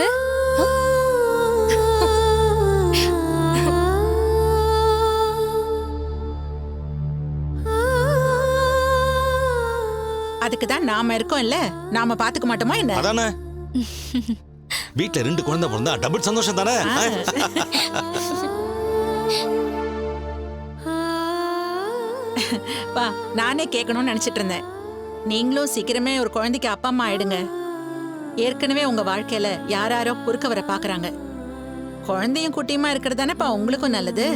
பண்றது அதுக்கு தான் நாம இருக்கோம் இல்ல? நாம பாத்துக்க மாட்டோமா என்ன? அதானே? வீட்ல ரெண்டு குழந்தை பிறந்தா டபுள் சந்தோஷம் தானே பா நானே கேட்கணும்னு நினைச்சிட்டு இருந்தேன். நீங்களும் சீக்கிரமே ஒரு குழந்தைக்கு அப்பா அம்மா ஆயிடுங்க. ஏற்கனவே உங்க வாழ்க்கையில யாராரோ குறுக்க வர பாக்குறாங்க. குழந்தையும் குட்டியுமா இருக்கிறது தானேப்பா உங்களுக்கும் நல்லது?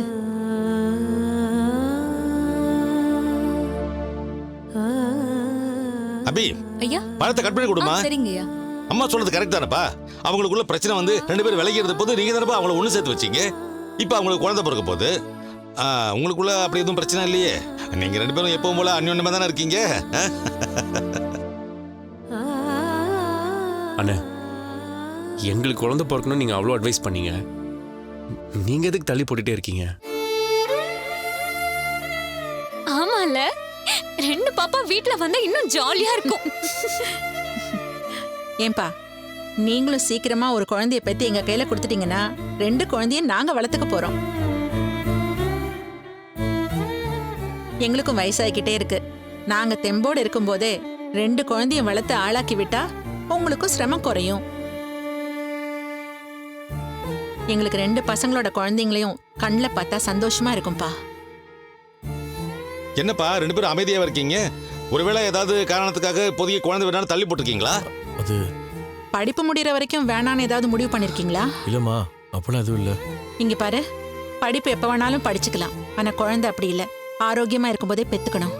அபி ஐயா? பழத்தை கட் பண்ணி கொடுமா சரிங்கய்யா. அம்மா சொல்றது கரெக்ட் தானப்பா. அவங்களுக்குள்ள பிரச்சனை வந்து ரெண்டு பேரும் விலகிறது போது நீங்க தானப்பா அவங்கள ஒண்ணு சேர்த்து வச்சீங்க. இப்போ அவங்களுக்கு குழந்தை பிறக்க போகுது. ஆ, உங்களுக்குள்ள அப்படி எதுவும் பிரச்சனை இல்லையே. நீங்க ரெண்டு பேரும் எப்பவும் போல அந்யோன்யமா தானே இருக்கீங்க? எங்களுக்கு குழந்தை பிறக்கணும்னு நீங்கள் அவ்வளோ அட்வைஸ் பண்ணீங்க. நீங்கள் எதுக்கு தள்ளி போட்டுட்டே இருக்கீங்க? ஆமால. ரெண்டு பாப்பா வீட்ல வந்தா இன்னும் ஜாலியா இருக்கும். ஏன்பா நீங்களும் சீக்கிரமா ஒரு குழந்தைய பெத்து எங்க கையில கொடுத்துட்டீங்கன்னா ரெண்டு குழந்தைய நாங்க வளர்த்துக்க போறோம். எங்களுக்கும் வயசாகிக்கிட்டே இருக்கு. நாங்க தெம்போடு இருக்கும்போதே ரெண்டு குழந்தைய வளர்த்து ஆளாக்கி விட்டா உங்களுக்கும் சிரமம் குறையும். எங்களுக்கு ரெண்டு பசங்களோட குழந்தைங்களையும் கண்ணில் பார்த்தா சந்தோஷமா இருக்கும்பா. என்னப்பா ரெண்டு பேரும் அமைதியாவே இருக்கீங்க? ஒருவேளை ஏதாவது காரணத்துக்காக இப்போதைய குழந்தை வேணாலும் தள்ளி போட்டிருக்கீங்களா? அது படிப்பு முடிகிற வரைக்கும் வேணான்னு ஏதாவது முடிவு பண்ணிருக்கீங்களா? இல்லைம்மா அப்பெல்லாம் எதுவும் இல்லை. இங்க பாரு படிப்பு எப்ப வேணாலும் படிச்சுக்கலாம். ஆனா குழந்தை அப்படி இல்ல. ஆரோக்கியமா இருக்கும்போதே பெத்துக்கணும்.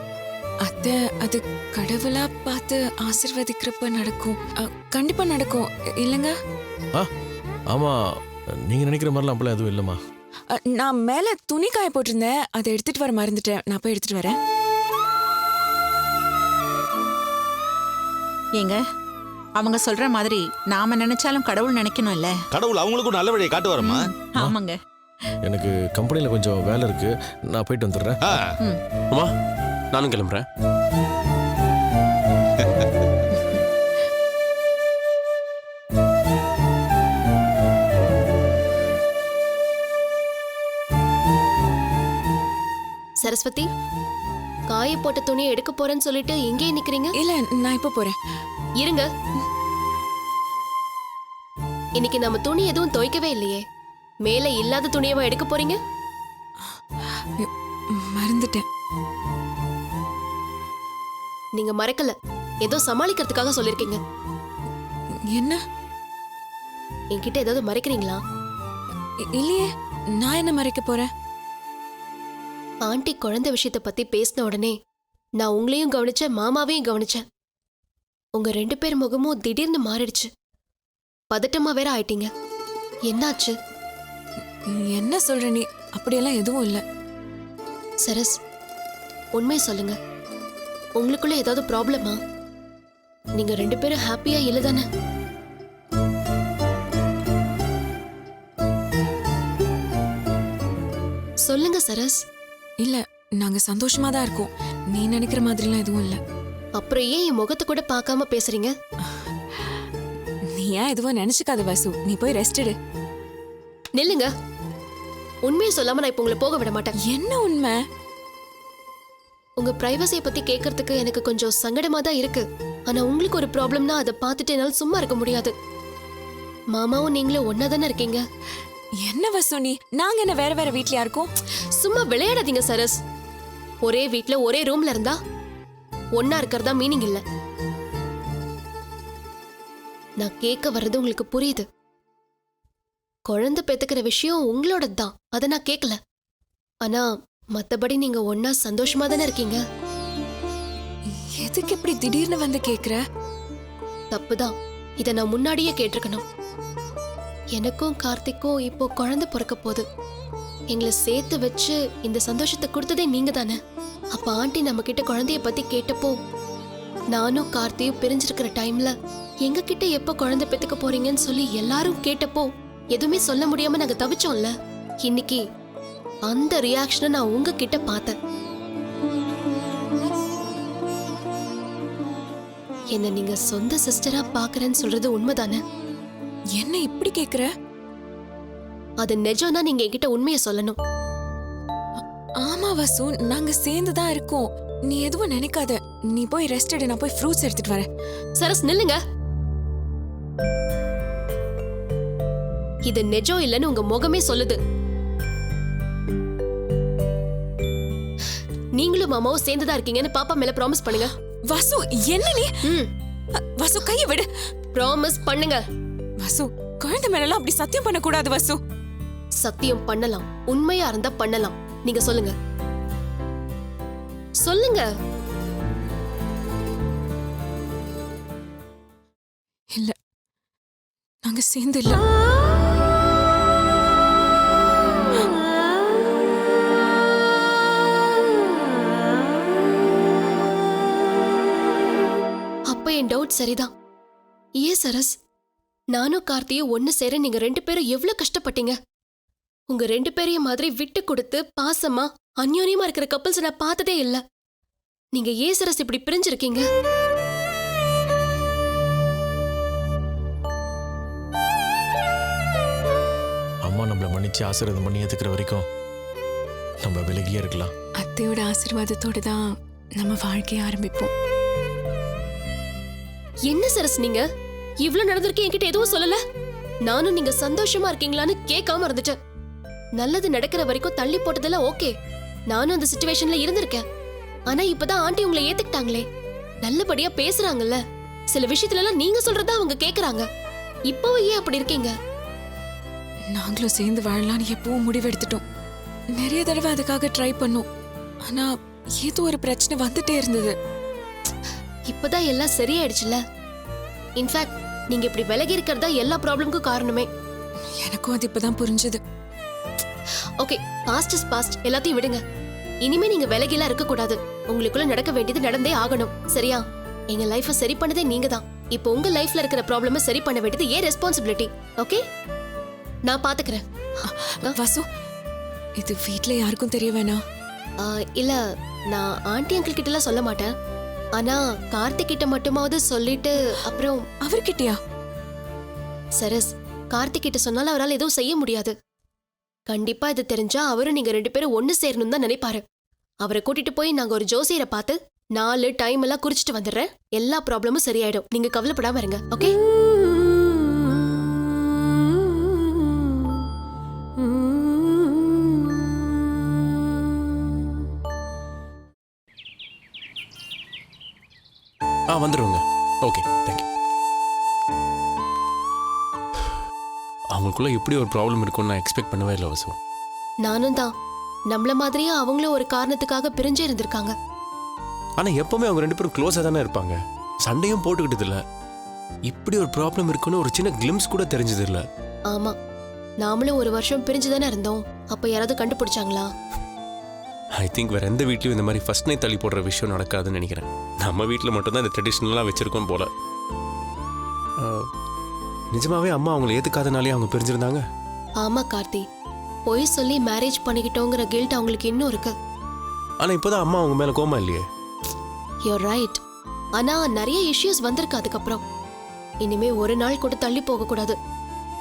அத்த அது கடவுளா பார்த்து ஆசிர்வதிக்கிறப்ப நடக்கும். அ, கண்டிப்பா நடக்கும். இ- இல்லைங்க ஆமாம் நீங்கள் நினைக்கிற மாதிரிலாம் அப்பெல்லாம் எதுவும் இல்லைம்மா. நான் மேல துணி காய போட்டிருந்தேன். அதை எடுத்துட்டு வர மறந்துட்டேன். நான் போய் எடுத்துட்டு வரேன். ஏங்க அவங்க சொல்ற மாதிரி நாம நினைச்சாலும் கடவுள் நினைக்கணும்ல? கடவுள் அவங்களுக்கும் நல்ல வழியை காட்டுவாரம்மா. ஆமாங்க. எனக்கு கம்பெனியில் கொஞ்சம் வேலை இருக்குது நான் போயிட்டு வந்துடுறேன். அம்மா நானும் கிளம்புறேன். சரஸ்வதி. காய போட்ட துணியை எடுக்க போறேன்னு சொல்லிட்டு இங்கேயே நிக்கிறீங்க? இல்ல நான் இப்ப போறேன். இருங்க. இன்னைக்கு நம்ம துணி எதுவும் துவைக்கவே இல்லையே. மேல இல்லாத துணியவா எடுக்க போறீங்க? மறந்துட்டேன். நீங்க மறக்கல. ஏதோ சமாளிக்கிறதுக்காக சொல்லிருக்கீங்க என்ன? என்கிட்ட ஏதாவது மறைக்கிறீங்களா? இல்லையே. நான் என்ன மறைக்க போறேன்? ஆண்டி குழந்தை விஷயத்த பத்தி பேசின உடனே நான் உங்களையும் கவனிச்சேன் மாமாவையும் கவனிச்சேன். உங்க ரெண்டு பேர் முகமும் திடீர்னு மாறிடுச்சு. பதட்டமா வேற ஆயிட்டீங்க. என்னாச்சு? என்ன சொல்ற நீ? அப்படியெல்லாம் எதுவும் இல்ல. சரஸ் உண்மை சொல்லுங்க. உங்களுக்குள்ள ஏதாவது ப்ராப்ளமா? நீங்க ரெண்டு பேரும் ஹாப்பியா இல்ல தானே? சொல்லுங்க சரஸ். இல்ல நாங்க சந்தோஷமா தான் இருக்கோம். நீ நினைக்கிற மாதிரிலாம் எதுவும் இல்ல. அப்புறம் ஏன் என் முகத்தை கூட பார்க்காம பேசுறீங்க? நீ ஏன் எதுவும் நினைச்சுக்காத வாசு. நீ போய் ரெஸ்ட் எடு. நில்லுங்க. உண்மையை சொல்லாம நான் இப்ப உங்களை போக விட மாட்டேன். என்ன உண்மை? உங்க பிரைவசியை பத்தி கேட்கறதுக்கு எனக்கு கொஞ்சம் சங்கடமா தான் இருக்கு. ஆனா உங்களுக்கு ஒரு ப்ராப்ளம்னா அதை பார்த்துட்டு என்னால சும்மா இருக்க முடியாது. மாமாவும் நீங்களும் ஒன்னா தானே இருக்கீங்க? என்ன வசு நீ? நாங்க என்ன வேற வேற வீட்லயா இருக்கோம்? சும்மா விளையாடாதீங்க சரஸ். ஒரே வீட்ல ஒரே ரூம்ல இருந்தா ஒன்னா இருக்கிறதா மீனிங் இல்ல. நான் கேட்க வர்றது உங்களுக்கு புரியுது. குழந்தை பெத்துக்கிற விஷயம் உங்களோட தான் அதை நான் கேட்கல. ஆனா மத்தபடி நீங்க ஒன்னா சந்தோஷமா தானே இருக்கீங்க? எதுக்கு இப்படி திடீர்னு வந்து கேக்குற? தப்புதான். இத நான் முன்னாடியே கேட்டிருக்கணும். எனக்கும் கார்த்திக்கும் இப்போ குழந்தை பிறக்க போகுது. எங்களை சேர்த்து வச்சு இந்த சந்தோஷத்தை கொடுத்ததே நீங்க தானே அப்ப ஆண்டி நம்ம கிட்ட குழந்தைய பத்தி கேட்டப்போ நானும் கார்த்தியும் பிரிஞ்சிருக்கிற டைம்ல எங்க கிட்ட எப்ப குழந்தை பெத்துக்க போறீங்கன்னு சொல்லி எல்லாரும் கேட்டப்போ எதுவுமே சொல்ல முடியாம நாங்க தவிச்சோம்ல. இன்னைக்கு அந்த ரியாக்ஷனை நான் உங்ககிட்ட பார்த்தேன். என்ன நீங்க சொந்த சிஸ்டரா பாக்குறேன்னு சொல்றது உண்மைதானே? என்ன இப்படி கேக்குற? அது நிஜம்னா நீங்க என்கிட்ட உண்மையை சொல்லணும். ஆமா வசு. நாங்க சேர்ந்து தான் இருக்கோம். நீ எதுவும் நினைக்காத. நீ போய் ரெஸ்ட் எடு. நான் போய் ஃப்ரூட்ஸ் எடுத்துட்டு வரேன். சரஸ் நில்லுங்க. இது நிஜம் இல்லைன்னு உங்க முகமே சொல்லுது. நீங்களும் மாமாவும் சேர்ந்துதான் இருக்கீங்கன்னு பாப்பா மேல ப்ராமிஸ் பண்ணுங்க. வசு என்ன நீ? வசு கையை விடு. ப்ராமிஸ் பண்ணுங்க. வசு குழந்தை மேலலாம் அப்படி சத்தியம் பண்ண கூடாது வசு. சத்தியம் பண்ணலாம் உண்மையா இருந்தா பண்ணலாம். நீங்க சொல்லுங்க. சொல்லுங்க. இல்ல. நாங்க சேர்ந்து இல்ல. அப்ப என் டவுட் சரிதான். ஏன் சரஸ்? நானும் கார்த்தியும் ஒன்னு சேர நீங்க ரெண்டு பேரும் எவ்வளவு கஷ்டப்பட்டீங்க? உங்க ரெண்டு பேரையும் மாதிரி விட்டு கொடுத்து பாசமா அந்யோன்யமா இருக்கிற கப்பல்ஸ் நான் பார்த்ததே இல்ல. நீங்க ஏன் சரஸ் இப்படி பிரிஞ்சிருக்கீங்க? அம்மா நம்மளை மன்னிச்சு ஆசீர்வாதம் பண்ணி ஏத்துக்கிற வரைக்கும் நம்ம விலகியே இருக்கலாம். அத்தையோட ஆசீர்வாதத்தோட தான் நம்ம வாழ்க்கைய ஆரம்பிப்போம். என்ன சரஸ் நீங்க? இவ்ளோ நடந்திருக்கே என்கிட்ட எதுவும் சொல்லல? நானும் நீங்க சந்தோஷமா இருக்கீங்களான்னு கேட்காம இருந்துட்டேன். நல்லது நடக்கிற வரைக்கும் தள்ளி போட்டதெல்லாம் ஓகே. நானும் அந்த சுச்சுவேஷன்ல இருந்திருக்கேன். ஆனா இப்பதான் ஆண்டி உங்களை ஏத்துக்கிட்டாங்களே. நல்லபடியா பேசுறாங்கல்ல. சில விஷயத்துல எல்லாம் நீங்க சொல்றதா அவங்க கேக்குறாங்க. இப்பவும் ஏன் அப்படி இருக்கீங்க? நாங்களும் சேர்ந்து வாழலாம்னு எப்பவும் முடிவெடுத்துட்டோம். நிறைய தடவை அதுக்காக ட்ரை பண்ணோம். ஆனா ஏதோ ஒரு பிரச்சனை வந்துட்டே இருந்தது. இப்பதான் எல்லாம் சரியாயிடுச்சுல இன்ஃபேக்ட் நீங்க இப்படி விலகி இருக்கிறதா எல்லா ப்ராப்ளம்க்கும் காரணமே. எனக்கும் அது இப்பதான் புரிஞ்சது. ஓகே பாஸ்ட் இஸ் பாஸ்ட் எல்லாத்தையும் விடுங்க. இனிமே நீங்க விலகிலாம் இருக்க கூடாது உங்களுக்குள்ள நடக்க வேண்டியது நடந்தே ஆகணும். சரியா? எங்க லைஃப சரி பண்ணதே நீங்க தான் இப்போ உங்க லைஃப்ல இருக்கிற ப்ராப்ளம சரி பண்ண வேண்டியது ஏன் ரெஸ்பான்சிபிலிட்டி ஓகே நான் பாத்துக்கிறேன். வசு இது வீட்ல யாருக்கும் தெரிய வேணாம். இல்ல நான் ஆண்டி அங்கிள் கிட்ட எல்லாம் சொல்ல மாட்டேன். ஆனா கார்த்திக் கிட்ட மட்டுமாவது சொல்லிட்டு அப்புறம் அவர்கிட்டயா? சரஸ் கார்த்திக் கிட்ட சொன்னாலும் அவரால் எதுவும் செய்ய முடியாது. கண்டிப்பா இது தெரிஞ்சா அவரும் நீங்க ரெண்டு பேரும் ஒன்னு சேரணும் தான் நினைப்பாரு. அவரை கூட்டிட்டு போய் நாங்க ஒரு ஜோசியரை பார்த்து நாலு டைம் எல்லாம் குறிச்சிட்டு வந்துடுறேன். எல்லா ப்ராப்ளமும் சரியாயிடும். நீங்க கவலைப்படாம இருங்க. ஓகே ஆ வந்துடுவோங்க ஓகே தேங்க்யூ அவங்களுக்குள்ள இப்படி ஒரு ப்ராப்ளம் இருக்கும்னு நான் எக்ஸ்பெக்ட் பண்ணவே இல்லை வசு. நானும் தான். நம்மள மாதிரியே அவங்களும் ஒரு காரணத்துக்காக பிரிஞ்சே இருந்திருக்காங்க. ஆனால் எப்பவுமே அவங்க ரெண்டு பேரும் க்ளோஸாக தானே இருப்பாங்க. சண்டையும் போட்டுக்கிட்டது இல்ல. இப்படி ஒரு ப்ராப்ளம் இருக்குன்னு ஒரு சின்ன கிளிம்ஸ் கூட தெரிஞ்சது இல்லை. ஆமா. நாமளும் ஒரு வருஷம் பிரிஞ்சு தானே இருந்தோம். அப்ப யாராவது கண்டுபிடிச்சாங்களா? ஐ திங்க் வேற எந்த வீட்லயும் இந்த மாதிரி ஃபர்ஸ்ட் நைட் தள்ளி போடுற விஷயம் நடக்காதுன்னு நினைக்கிறேன். நம்ம வீட்டில் மட்டும்தான் இந்த ட்ரெடிஷ்னலாக வச்சிருக்கோம் போல. நிஜமாவே அம்மா அவங்களை ஏத்துக்காதனாலே அவங்க பிரிஞ்சிருந்தாங்க? ஆமா கார்த்தி. பொய் சொல்லி மேரேஜ் பண்ணிக்கிட்டோங்கிற கில்ட் அவங்களுக்கு இன்னும் இருக்கு. ஆனால் இப்போதான் அம்மா அவங்க மேலே கோமா இல்லையே? யூர் ரைட் ஆனா நிறைய இஷ்யூஸ் வந்திருக்கு அதுக்கப்புறம். இனிமே ஒரு நாள் கூட தள்ளி போக கூடாது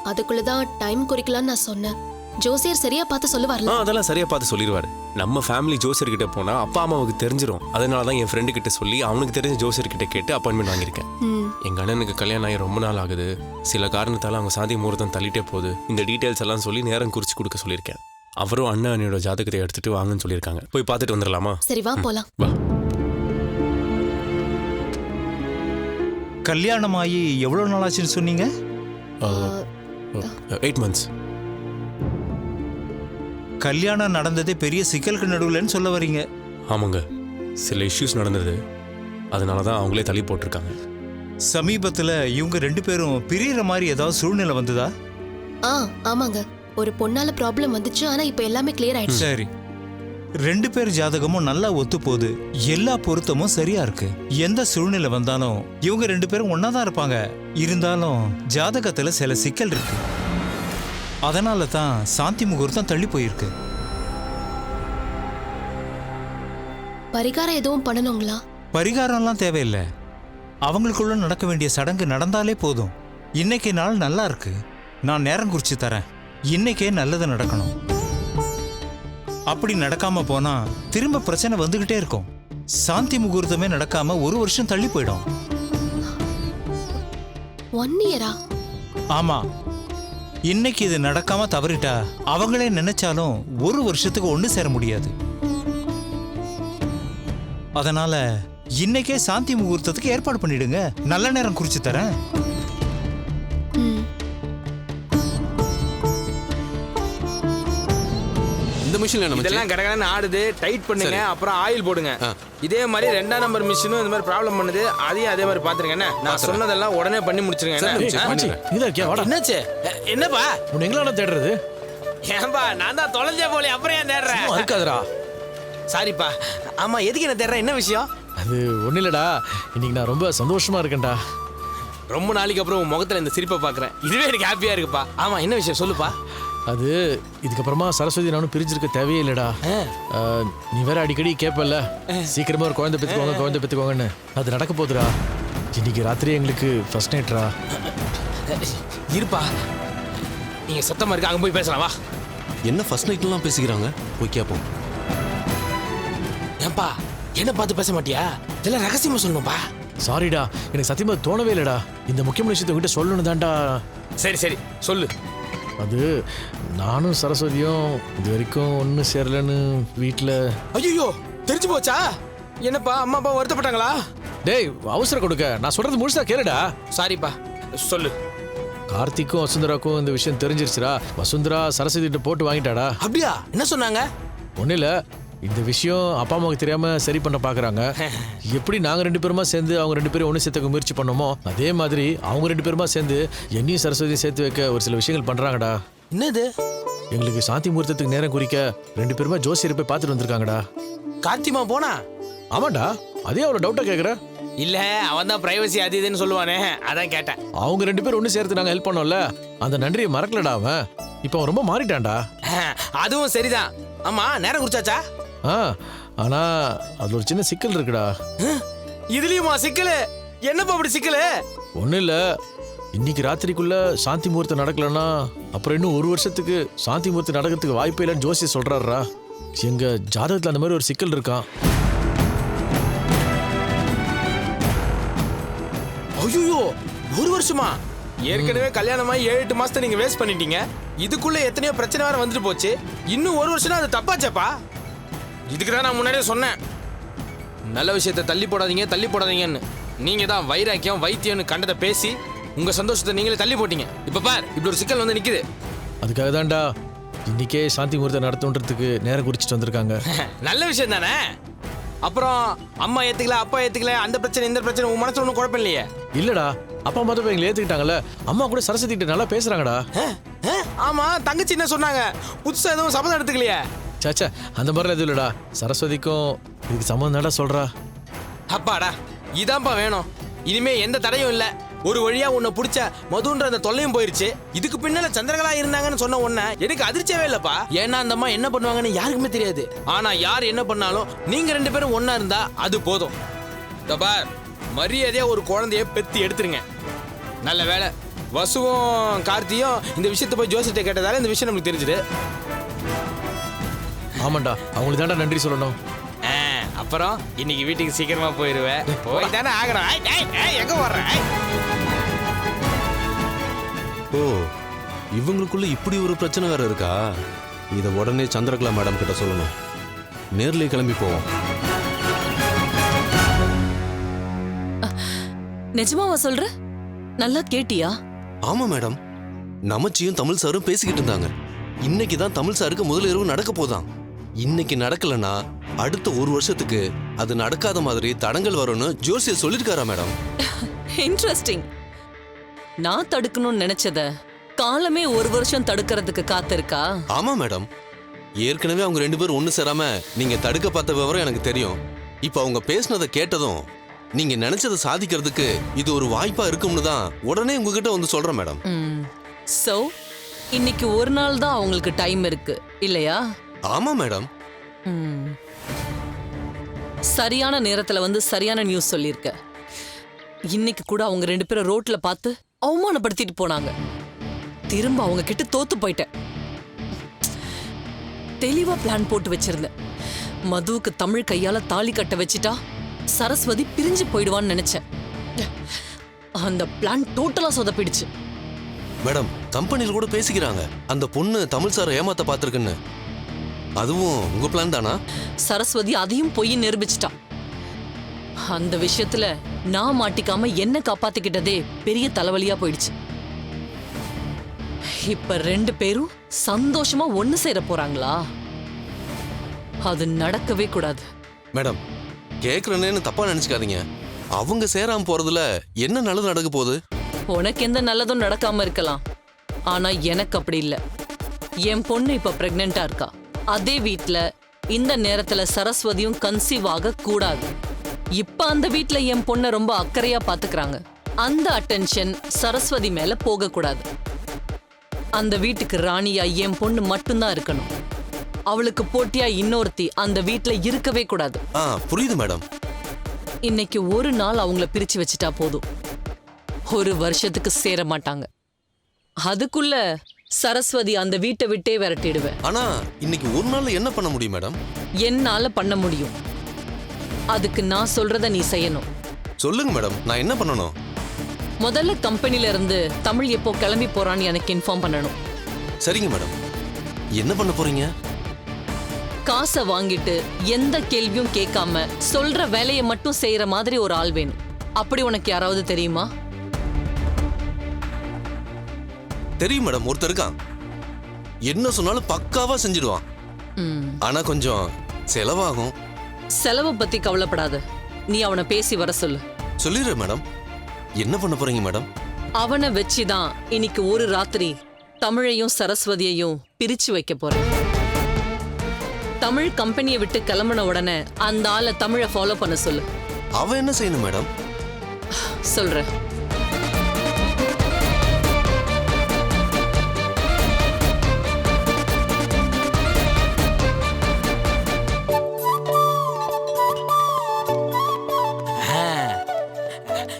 அதுக்குள்ளதான் டைம் குறிக்கலாம்னு நான் சொன்னேன். ஜோசியர் சரியா பார்த்து ஆ சொல்லுவார்ல அதெல்லாம் சரியா பார்த்து சொல்லிடுவாரு. நம்ம ஃபேமிலி ஜோசியர் கிட்ட போனா அப்பா அம்மாவுக்கு தெரிஞ்சிரும். அதனால தான் என் ஃப்ரெண்டு கிட்ட சொல்லி அவனுக்கு தெரிஞ்ச ஜோசியர் கிட்ட கேட்டு அப்பாயின்மெண்ட் வாங்கியிருக்கேன். ம். எங்க அண்ணனுக்கு கல்யாணம் ஆகி ரொம்ப நாள் ஆகுது. சில காரணத்தால அவங்க சாதி முகூர்த்தம் தள்ளிட்டே போகுது. இந்த டீட்டெயில்ஸ் எல்லாம் சொல்லி நேரம் குறிச்சு கொடுக்க சொல்லியிருக்கேன். அவரும் அண்ணன் அண்ணியோட ஜாதகத்தை எடுத்துட்டு வாங்கன்னு சொல்லியிருக்காங்க. போய் பார்த்துட்டு வந்துடலாமா? சரி வா போலாம். வா. கல்யாணமாகி எவ்வளோ நாள் ஆச்சுன்னு சொன்னீங்க எயிட் மந்த்ஸ் கல்யாணம் நடந்ததே பெரிய சிக்கலுக்கு நடுவுலன்னு சொல்ல வரீங்க. ஆமாங்க. சில இஷ்யூஸ் நடந்தது. அதனால தான் அவங்களே தள்ளி போட்டிருக்காங்க. சமீபத்தில் இவங்க ரெண்டு பேரும் பிரியற மாதிரி ஏதாவது சூழ்நிலை வந்ததா? ஆ ஆமாங்க. ஒரு பொண்ணால ப்ராப்ளம் வந்துச்சு ஆனா இப்ப எல்லாமே கிளியர் ஆயிடுச்சு. சரி. ரெண்டு பேர் ஜாதகமும் நல்லா ஒத்து போகுது. எல்லா பொருத்தமும் சரியா இருக்கு. எந்த சூழ்நிலை வந்தாலும் இவங்க ரெண்டு பேரும் ஒன்னா தான் இருப்பாங்க. இருந்தாலும் ஜாதகத்துல சில சிக்கல் இருக்கு. அதனால தான் சாந்தி முகூர்த்தம் தள்ளி போயிருக்கு. பரிகாரம் எதுவும் பண்ணணுங்களா? பரிகாரம்லாம் தேவையில்லை. அவங்களுக்குள்ள நடக்க வேண்டிய சடங்கு நடந்தாலே போதும். இன்னைக்கு நாள் நல்லா இருக்கு. நான் நேரம் குறிச்சு தரேன். இன்னைக்கே நல்லது நடக்கணும். அப்படி நடக்காம போனா திரும்ப பிரச்சனை வந்துகிட்டே இருக்கும். சாந்தி முகூர்த்தமே நடக்காம ஒரு வருஷம் தள்ளி போயிடும். ஒன் இயரா ஆமா. இன்னைக்கு இது நடக்காம தவறிட்டா அவங்களே நினைச்சாலும் ஒரு வருஷத்துக்கு ஒன்று சேர முடியாது. அதனால இன்னைக்கே சாந்தி முகூர்த்தத்துக்கு ஏற்பாடு பண்ணிடுங்க. நல்ல நேரம் குறிச்சு தரேன். இந்த மிஷின்ல நம்ம இதெல்லாம் கடகடன்னு ஆடுது. டைட் பண்ணுங்க. அப்புறம் ஆயில் போடுங்க. இதே மாதிரி ரெண்டாம் நம்பர் மிஷினும் இந்த மாதிரி ப்ராப்ளம் பண்ணுது. அதையும் அதே மாதிரி பாத்துருங்க என்ன? நான் சொன்னதெல்லாம் உடனே பண்ணி முடிச்சிருங்க. என்ன? என்னாச்சு? என்னப்பா? உன்னை எங்களான தேடுறது? ஏன்பா நான் தான் தொலைஞ்ச போலே அப்புறம் ஏன் தேடுறேன் இருக்காதுடா. சாரிப்பா ஆமா எதுக்கு என்ன தேடுறேன் என்ன விஷயம்? அது ஒன்றும் இல்லடா. இன்னைக்கு நான் ரொம்ப சந்தோஷமா இருக்கேன்டா. ரொம்ப நாளைக்கு அப்புறம் உன் முகத்துல இந்த சிரிப்பை பாக்குறேன் இதுவே எனக்கு ஹாப்பியா இருக்குப்பா. ஆமா என்ன விஷயம்? சொல்லுப்பா. அது இதுக்கப்புறமா சரஸ்வதி நானும் பிரிஞ்சிருக்க தேவையே இல்லடா. நீ வேற அடிக்கடி கேட்பல்ல சீக்கிரமா ஒரு குழந்தை பெற்றுக்கோங்க குழந்தை பெற்றுக்கோங்கன்னு அது நடக்க போகுதுடா இன்னைக்கு ராத்திரி எங்களுக்கு ஃபர்ஸ்ட் நைட்ரா இருப்பா. நீங்க சத்தமா இருக்கு அங்க போய் பேசலாம் வா. என்ன ஃபர்ஸ்ட் நைட்லாம் பேசிக்கிறாங்க? போய் கேட்போம் ஏன்பா என்ன பார்த்து பேச மாட்டியா? இதெல்லாம் ரகசியமா சொல்லணும்பா. சாரிடா எனக்கு சத்தியமா தோணவே இல்லடா. இந்த முக்கியமான விஷயத்தை உங்ககிட்ட சொல்லணும் தான்டா. சரி சரி சொல்லு. அது நானும் சரஸ்வதியும் இது வரைக்கும் ஒன்றும் சேரலன்னு வீட்டில் ஐயோ தெரிஞ்சு போச்சா? என்னப்பா அம்மா அப்பா வருத்தப்பட்டாங்களா? டேய் அவசரம் கொடுக்க. நான் சொல்றது முழுசா கேளுடா. சாரிப்பா சொல்லு. கார்த்திக்கும் வசுந்தராக்கும் இந்த விஷயம் தெரிஞ்சிருச்சுடா. வசுந்தரா சரஸ்வதி போட்டு வாங்கிட்டாடா. அப்படியா? என்ன சொன்னாங்க? ஒன்றும் இல்லை. இந்த விஷயம் அப்பா அம்மாவுக்கு தெரியாம சரி பண்ண பாக்குறாங்க. எப்படி நாங்க ரெண்டு பேருமா சேர்ந்து அவங்க ரெண்டு பேரும் ஒன்று சேர்த்துக்க முயற்சி பண்ணோமோ அதே மாதிரி அவங்க ரெண்டு பேருமா சேர்ந்து என்னையும் சரஸ்வதியும் சேர்த்து வைக்க ஒரு சில விஷயங்கள் பண்றாங்கடா. என்னது? எங்களுக்கு சாந்தி முகூர்த்தத்துக்கு நேரம் குறிக்க ரெண்டு பேருமா ஜோசியரை போய் பார்த்துட்டு வந்திருக்காங்கடா. கார்த்திமா போனா? ஆமாண்டா அதே அவ்வளோ டவுட்டா கேட்குற இல்ல அவன் தான் பிரைவசி அது இதுன்னு சொல்லுவானே அதான் கேட்டேன். அவங்க ரெண்டு பேரும் ஒன்று சேர்த்து நாங்கள் ஹெல்ப் பண்ணோம்ல அந்த நன்றியை மறக்கலடா அவன். இப்போ அவன் ரொம்ப மாறிட்டான்டா. அதுவும் சரிதான். ஆமா நேரம் குறிச்சாச்சா? ஆ ஆனா அதுல ஒரு சின்ன சிக்கல் இருக்குடா. இதுலயுமா சிக்கலு? என்னப்பா அப்படி சிக்கலு? ஒன்றும் இல்லை. இன்னைக்கு ராத்திரிக்குள்ள சாந்தி முகூர்த்தம் நடக்கலன்னா அப்புறம் இன்னும் ஒரு வருஷத்துக்கு சாந்தி முகூர்த்தம் நடக்கிறதுக்கு வாய்ப்பே இல்லைன்னு ஜோசியர் சொல்றாருடா. எங்க ஜாதகத்துல அந்த மாதிரி ஒரு சிக்கல் இருக்கான் ஐயோ ஒரு வருஷமா? ஏற்கனவே கல்யாணமாயி ஏழு எட்டு மாசத்தை நீங்க வேஸ்ட் பண்ணிட்டீங்க. இதுக்குள்ள எத்தனையோ பிரச்சனை வேற வந்துட்டு போச்சு. இன்னும் ஒரு வருஷம் அது தப்பாச்சேப்பா? இதுக்கு தான் நான் முன்னாடியே சொன்னேன். நல்ல விஷயத்தை தள்ளி போடாதீங்க தள்ளி போடாதீங்கன்னு. நீங்க தான் வைராக்கியம் வைத்தியம்னு கண்டதை பேசி உங்க சந்தோஷத்தை நீங்களே தள்ளி போட்டீங்க. இப்ப பார் இப்படி ஒரு சிக்கல் வந்து நிக்குது. அதுக்காக தான்டா இன்னைக்கே சாந்தி முகூர்த்தம் நடத்துன்றதுக்கு நேரம் குறிச்சிட்டு வந்திருக்காங்க. நல்ல விஷயம் தானே? அப்புறம் அம்மா ஏத்துக்கல அப்பா ஏத்துக்கல அந்த பிரச்சனை இந்த பிரச்சனை உன் மனசுல ஒன்றும் குழப்பம் இல்லையே? இல்லடா அப்பா அம்மா தான் எங்களை ஏத்துக்கிட்டாங்கல்ல. அம்மா கூட சரஸ்வதி கிட்ட நல்லா பேசுறாங்கடா. ஆமா தங்கச்சி என்ன சொன்னாங்க? புதுசா எதுவும் சபதம் எடுத்துக்கலையே சாச்சா அந்த மாதிரிலாம் எதுவும் இல்லடா. சரஸ்வதிக்கும் இதுக்கு சம்மந்தம் சொல்கிறா சொல்றா. அப்பாடா இதான்ப்பா வேணும். இனிமே எந்த தடையும் இல்லை. ஒரு வழியா உன்னை பிடிச்ச மதுன்ற அந்த தொல்லையும் போயிருச்சு. இதுக்கு பின்னால சந்திரகலா இருந்தாங்கன்னு சொன்ன உடனே எனக்கு அதிர்ச்சியவே இல்லப்பா. ஏன்னா அந்த அம்மா என்ன பண்ணுவாங்கன்னு யாருக்குமே தெரியாது. ஆனா யார் என்ன பண்ணாலும் நீங்க ரெண்டு பேரும் ஒன்றா இருந்தா அது போதும். தப்பா மரியாதையாக மரியாதையா ஒரு குழந்தைய பெத்து எடுத்துருங்க. நல்ல வேலை வசுவும் கார்த்தியும் இந்த விஷயத்தை போய் ஜோசிட்ட கேட்டதால இந்த விஷயம் நமக்கு தெரிஞ்சுது. ஆமாண்டா அவங்களுக்கு தான்டா நன்றி சொல்லணும். ஆ, அப்புறம் இன்னைக்கு வீட்டுக்கு சீக்கிரமா போயிருவேன் போய் தானே ஆகணும். எங்க போடுற ஓ இவங்களுக்குள்ள இப்படி ஒரு பிரச்சனை வேற இருக்கா? இதை உடனே சந்திரகலா மேடம் கிட்ட சொல்லணும். நேர்லயே கிளம்பி போவோம். நிஜமாவா சொல்ற? நல்லா கேட்டியா? ஆமா மேடம் நமச்சியும் தமிழ் சாரும் பேசிக்கிட்டு இருந்தாங்க. இன்னைக்கு தான் தமிழ் சாருக்கு முதல் இரவு நடக்க போதாம் இன்னைக்கு நடக்கலனா அடுத்த ஒரு வருஷத்துக்கு அது நடக்காத மாதிரி தடங்கள் வரும்னு ஜோசியர் சொல்லியிருக்காரா மேடம்? இன்ட்ரெஸ்டிங் நான் தடுக்கணும்னு நினைச்சத காலமே ஒரு வருஷம் தடுக்கிறதுக்கு காத்திருக்கா? ஆமா மேடம். ஏற்கனவே அவங்க ரெண்டு பேரும் ஒண்ணு சேராம நீங்க தடுக்க பார்த்த விவரம் எனக்கு தெரியும். இப்போ அவங்க பேசுனதை கேட்டதும் நீங்க நினைச்சதை சாதிக்கிறதுக்கு இது ஒரு வாய்ப்பா இருக்கும்னு தான் உடனே உங்ககிட்ட வந்து சொல்றேன் மேடம். சோ இன்னைக்கு ஒரு நாள் தான் அவங்களுக்கு டைம் இருக்கு இல்லையா? ஆமா மேடம். சரியான நேரத்துல வந்து சரியான நியூஸ் சொல்லியிருக்க. இன்னைக்கு கூட அவங்க ரெண்டு பேரும் ரோட்ல பார்த்து அவமானப்படுத்திட்டு போனாங்க. திரும்ப அவங்க கிட்ட தோத்து போயிட்டேன். தெளிவா பிளான் போட்டு வச்சிருந்தேன். மதுவுக்கு தமிழ் கையால தாலி கட்ட வச்சிட்டா சரஸ்வதி பிரிஞ்சு போயிடுவான்னு நினைச்சேன். அந்த பிளான் டோட்டலா சொதப்பிடுச்சு. மேடம் கம்பெனியில் கூட பேசிக்கிறாங்க. அந்த பொண்ணு தமிழ் சாரை ஏமாத்த பார்த்துருக்குன்னு. அதுவும் உங்க பிளான் தானா? சரஸ்வதி அதையும் பொய் நிரூபிச்சிட்டா. அந்த விஷயத்துல நான் மாட்டிக்காம என்ன காப்பாத்திக்கிட்டதே பெரிய தலைவலியா போயிடுச்சு. இப்ப ரெண்டு பேரும் சந்தோஷமா ஒண்ணு சேர போறாங்களா? அது நடக்கவே கூடாது. மேடம் கேட்குறேன்னு தப்பா நினைச்சுக்காதீங்க. அவங்க சேராம போறதுல என்ன நல்லது நடக்க போகுது? உனக்கு எந்த நல்லதும் நடக்காம இருக்கலாம். ஆனா எனக்கு அப்படி இல்ல. என் பொண்ணு இப்ப பிரெக்னெண்டா இருக்கா. அதே வீட்ல இந்த நேரத்துல சரஸ்வதியும் கன்சீவ் ஆக கூடாது. இப்ப அந்த வீட்ல என் பொண்ணை ரொம்ப அக்கறையா பாத்துக்கறாங்க. அந்த அட்டென்ஷன் சரஸ்வதி மேல போக கூடாது அந்த வீட்டுக்கு ராணியா என் பொண்ணு மட்டும்தான் இருக்கணும். அவளுக்கு போட்டியா இன்னொருத்தி அந்த வீட்ல இருக்கவே கூடாது. ஆ புரியுது மேடம். இன்னைக்கு ஒரு நாள் அவங்கள பிரிச்சு வச்சுட்டா போதும். ஒரு வருஷத்துக்கு சேர மாட்டாங்க. அதுக்குள்ள சரஸ்வதி அந்த வீட்டை விட்டே விரட்டிடுவேன். ஆனா இன்னைக்கு ஒரு நாள்ல என்ன பண்ண முடியும் மேடம்? என்னால பண்ண முடியும். அதுக்கு நான் சொல்றத நீ செய்யணும். சொல்லுங்க மேடம். நான் என்ன பண்ணணும்? முதல்ல கம்பெனில இருந்து தமிழ் எப்போ கிளம்பி போறான்னு எனக்கு இன்ஃபார்ம் பண்ணணும். சரிங்க மேடம். என்ன பண்ண போறீங்க? காசை வாங்கிட்டு எந்த கேள்வியும் கேட்காம சொல்ற வேலையை மட்டும் செய்யற மாதிரி ஒரு ஆள் வேணும். அப்படி உனக்கு யாராவது தெரியுமா? தெரியும் மேடம் ஒருத்தர் இருக்கான். என்ன சொன்னாலும் பக்காவா செஞ்சிடுவான். ம், ஆனா கொஞ்சம் செலவாகும். செலவை பத்தி கவலைப்படாத. நீ அவனை பேசி வர சொல்லு. சொல்லிடுறேன் மேடம். என்ன பண்ண போறீங்க மேடம்? அவனை வச்சுதான் இன்னைக்கு ஒரு ராத்திரி தமிழையும் சரஸ்வதியையும் பிரிச்சு வைக்க போறேன். தமிழ் கம்பெனியை விட்டு கிளம்பின உடனே அந்த ஆளை தமிழை ஃபாலோ பண்ண சொல்லு. அவ என்ன செய்யணும் மேடம்? சொல்றேன்.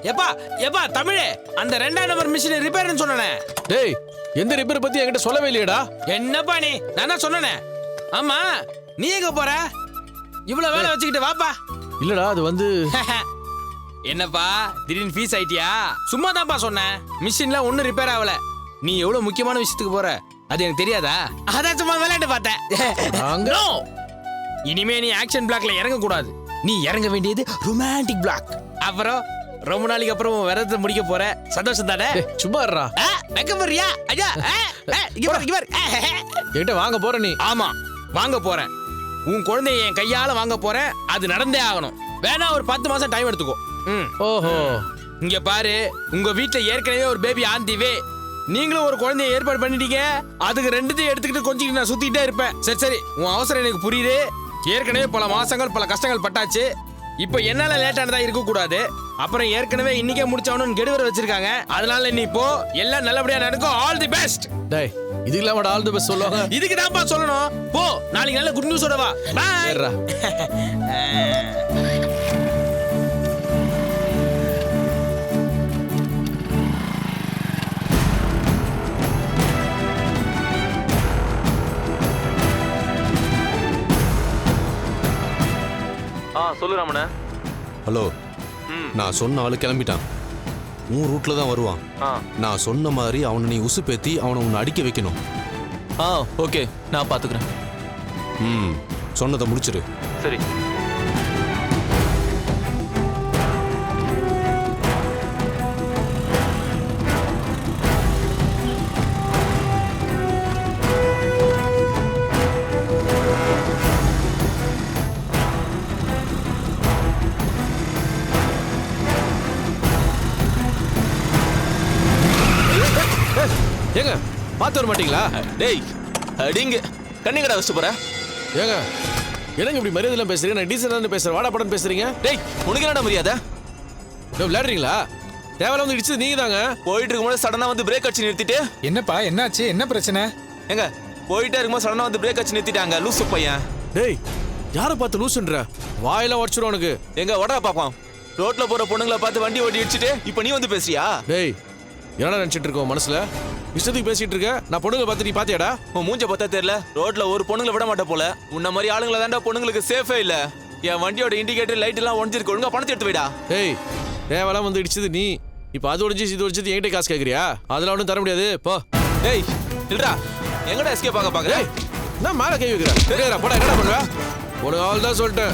எப்பா எப்பா தமிழே அந்த ரெண்டாம் நம்பர் மிஷின் ரிப்பேர்னு சொன்னனே. டேய் எந்த ரிப்பேர் பத்தி என்கிட்ட சொல்லவே இல்லையடா? என்னப்பா நீ? நான் சொன்னனே? ஆமா நீ எங்க போற? இவ்வளவு வேலை வச்சுக்கிட்டு வாப்பா. இல்லடா அது வந்து என்னப்பா திடீர்னு ஃபீஸ் ஆயிட்டியா? சும்மா தான்ப்பா சொன்னேன் மிஷின்ல ஒன்றும் ரிப்பேர் ஆகல. நீ எவ்வளவு முக்கியமான விஷயத்துக்கு போற? அது எனக்கு தெரியாதா? அதான் சும்மா விளையாட்டு பார்த்தேன்! இனிமே நீ ஆக்ஷன் பிளாக்ல இறங்க கூடாது நீ இறங்க வேண்டியது ரொமான்டிக் பிளாக் அப்புறம் ரொம்ப நாளைக்கு அப்புறம் விரதத்தை முடிக்க போற. சந்தோஷம் தானே? சும்மா இருடா. ஆ, வைக்க போறியா ஐயா இங்க பாரு, இங்க பாரு. என்கிட்ட வாங்க போற நீ. ஆமா வாங்க போறேன். உன் குழந்தைய என் கையால வாங்க போறேன். அது நடந்தே ஆகணும். வேணா ஒரு பத்து மாசம் டைம் எடுத்துக்கோ. ம். ஓஹோ. இங்க பாரு உங்க வீட்ல ஏற்கனவே ஒரு பேபி ஆன் தி வே. நீங்களும் ஒரு குழந்தைய ஏற்பாடு பண்ணிட்டீங்க. அதுக்கு ரெண்டுத்தையும் எடுத்துக்கிட்டு கொஞ்சம் நான் சுத்திட்டே இருப்பேன். சரி சரி உன் அவசரம் எனக்கு புரியுது. ஏற்கனவே பல மாசங்கள் பல கஷ்டங்கள் பட்டாச்சு. இப்போ என்னால லேட்டானதா இருக்க கூடாது அப்புறம் ஏற்கனவே இன்னைக்கே முடிச்சவனு கெடுவர வச்சிருக்காங்க. அதனால நீ இப்போ எல்லாம் நல்லபடியா நடக்கும் ஆல் தி பெஸ்ட் டேய் இதுக்கு இல்லாம ஆல் தி பெஸ்ட் சொல்லுவாங்க. இதுக்கு தான்ப்பா சொல்லணும். போ. நாளைக்கு நல்ல குட் நியூஸோட வா. பாய் சொல்லு ராமண்ண ஹலோ. நான் சொன்ன ஆளு கிளம்பிட்டான். உன் ரூட்ல தான் வருவான். நான் சொன்ன மாதிரி அவனை நீ உசுப்பேத்தி அவனை உன்னை அடிக்க வைக்கணும். ஆ ஓகே. நான் பார்த்துக்கிறேன் ம். சொன்னதை முடிச்சிரு. சரி. ஏங்க பார்த்து வர மாட்டீங்களா? டேய் அடிங்க. கண்ணிங்கடா வச்சுட்டு போற. ஏங்க என்னங்க இப்படி மரியாதை பேசுறீங்க? நான் டீசெண்டாக பேசுறேன். வாடா படம் பேசுறீங்க? டேய் உனக்கு என்னடா மரியாதை? விளையாடுறீங்களா? தேவையில்ல வந்து இடிச்சது நீங்க தாங்க போயிட்டு இருக்கும்போது சடனா வந்து பிரேக் அடிச்சு நிறுத்திட்டு. என்னப்பா என்னாச்சு? என்ன பிரச்சனை? எங்க போயிட்டே இருக்கும்போது சடனா வந்து பிரேக் அடிச்சு நிறுத்திட்டாங்க லூசு பையன். டேய் யாரை பார்த்து லூசுன்ற? வாயெல்லாம் உடச்சிடும் உனக்கு. எங்க உடா பாப்பான் ரோட்ல போற பொண்ணுங்களை பார்த்து வண்டி ஓட்டி இடிச்சிட்டு இப்போ நீ வந்து பேசுறியா? டேய் என்னடா நினைச்சிட்டு இருக்கோம் மனசுல? இஷ்டத்துக்கு பேசிட்டு இருக்க? நான் பொண்ணுங்க பார்த்து நீ பாத்தியாடா? உன் மூஞ்ச பார்த்தா தெரியல. ரோட்ல ஒரு பொண்ணுங்களை விட மாட்ட போல. உன்ன மாதிரி ஆளுங்கள தாண்டா பொண்ணுங்களுக்கு சேஃபே இல்ல. என் வண்டியோட இண்டிகேட்டர் லைட் எல்லாம் உடஞ்சிருக்கு ஒழுங்கா பணத்தை எடுத்து வைடா. ஏய் தேவலாம் வந்து இடிச்சது நீ. இப்போ அது ஒடிஞ்சு இது ஒடிச்சது என்கிட்ட காசு கேட்குறியா அதெல்லாம் ஒன்றும் தர முடியாது. போ. டேய் இல்லடா எங்கடா எஸ்கேப் ஆக பாக்குற? ஏய் நான் மேலே கை வைக்கிறேன். போடா என்னடா பண்ணுவ? உனக்கு ஆள் தான் சொல்லிட்டேன்.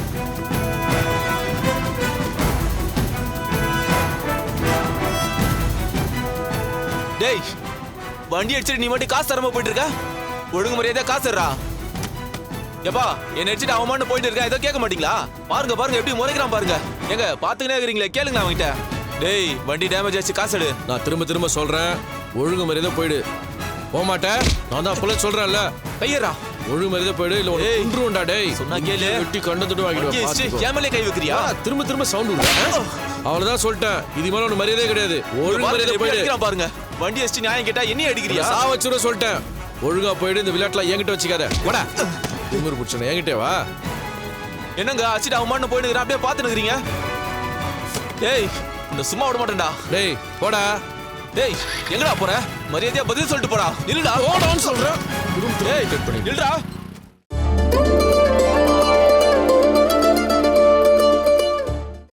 டேய் வண்டி அடிச்சிட்டு நீ மட்டும் காசு தரமா போயிட்டு இருக்க? ஒழுங்கு மரியாதையா காசு தர்றா? எப்பா என்ன அடிச்சிட்டு அவமானு போயிட்டு இருக்க? ஏதோ கேட்க மாட்டீங்களா? பாருங்க பாருங்க எப்படி முறைக்கிறான் பாருங்க. எங்க பாத்துக்கினே இருக்கிறீங்களே கேளுங்க அவன்கிட்ட. டேய் வண்டி டேமேஜ் ஆச்சு காசு எடு. நான் திரும்ப திரும்ப சொல்றேன். ஒழுங்கு மரியாதை போயிடு. போக மாட்டேன் நான் தான் அப்பல சொல்றேன்ல. கையறா. ஒழுங்கு மரியாதை போயிடு இல்ல ஏய், குன்றுண்டா டேய். சொன்னா கேளு. வெட்டி கண்ண துட்டு வாங்கிடுவேன் அடிச்சிட்டு பாத்துக்கோ. என் மேலே கை வைக்கிறியா? திரும்ப திரும்ப சவுண்ட் விடுறேன் அவ்வளவுதான் சொல்லிட்டேன். இது மேல உனக்கு மரியாதையே கிடையாது. ஒழுங்கு மரியாதை போயிடு. பாருங்க. வண்டி அடிச்சிட்டு நியாயம் கேட்டா என்ன அடிக்கிறியா? வச்சுட சொல்லிட்டேன். ஒழுங்கா போயிடு இந்த விளையாட்டுல என்கிட்ட வச்சுக்காத. போடா திமிரு பிடிச்சன என்கிட்ட வா. என்னங்க அடிச்சிட்டு அவமானு போயிட்டு அப்படியே பாத்துன்னு இருக்கிறீங்க டேய் இந்த சும்மா விட மாட்டேன்டா. டேய் போடா. டேய் எங்கடா போற? மரியாதையா பதில் சொல்லிட்டு போடா. நில்லுடா. போடான்னு சொல்றேன். டேய் நில்லுடா.